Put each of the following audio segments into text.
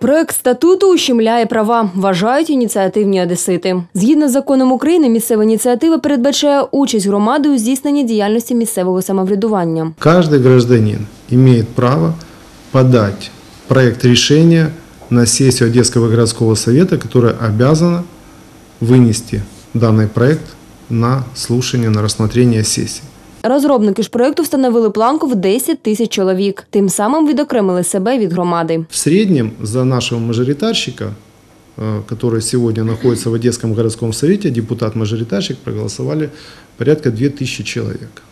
Проект статуту ущемляє права, вважають ініціативні одесити. Згідно з законом України, місцева ініціатива передбачає участь громади у здійсненні діяльності місцевого самоврядування. Каждый гражданин имеет право подать проект решения на сессию Одесского городского совета, которая обязана вынести данный проект на слушание, на рассмотрение сессии. Розробники ж проекту встановили планку в 10 тисяч чоловік. Тим самим відокремили себе від громади. В середньому за нашого мажоритарщика, э, который сегодня находится в Одесском городском совете, депутат-мажоритарщик проголосовали порядка 2000 человек.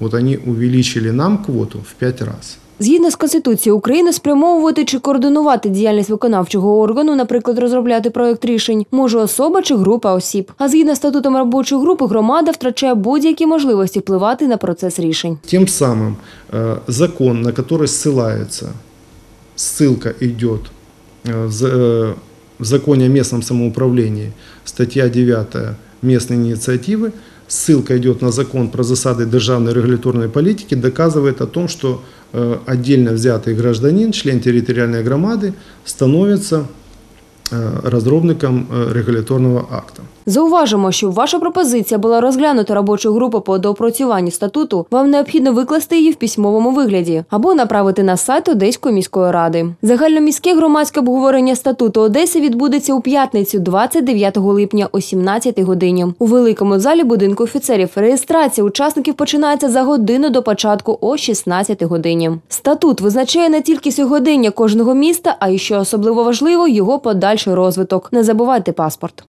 Вот они увеличили нам квоту в 5 раз. Згідно з Конституцією України, спрямовувати чи координувати діяльність виконавчого органу, наприклад, розробляти проект рішень, може особа чи група осіб. А згідно з статутом робочої групи, громада втрачає будь-які можливості впливати на процес рішень. Тем самым э, закон, на который ссылается, ссылка идет э, в за- э, в законе о местном самоуправлении, статья 9 местной инициативы, ссылка идет на закон про засады державной регуляторной политики, доказывает о том, что э, отдельно взятый гражданин, член территориальной громады, становится э, разработчиком э, регуляторного акта. Зауважимо, щоб ваша пропозиція була розглянута робочою групою по доопрацюванню статуту, вам необхідно викласти її в письмовому вигляді або направити на сайт Одеської міської ради. Загальноміське громадське обговорення статуту Одеси відбудеться у п'ятницю, 29 липня о 17 годині. У великому залі будинку офіцерів реєстрація учасників починається за годину до початку о 16 годині. Статут визначає не тільки сьогодення кожного міста, а й що особливо важливо його подальший розвиток. Не забувайте паспорт.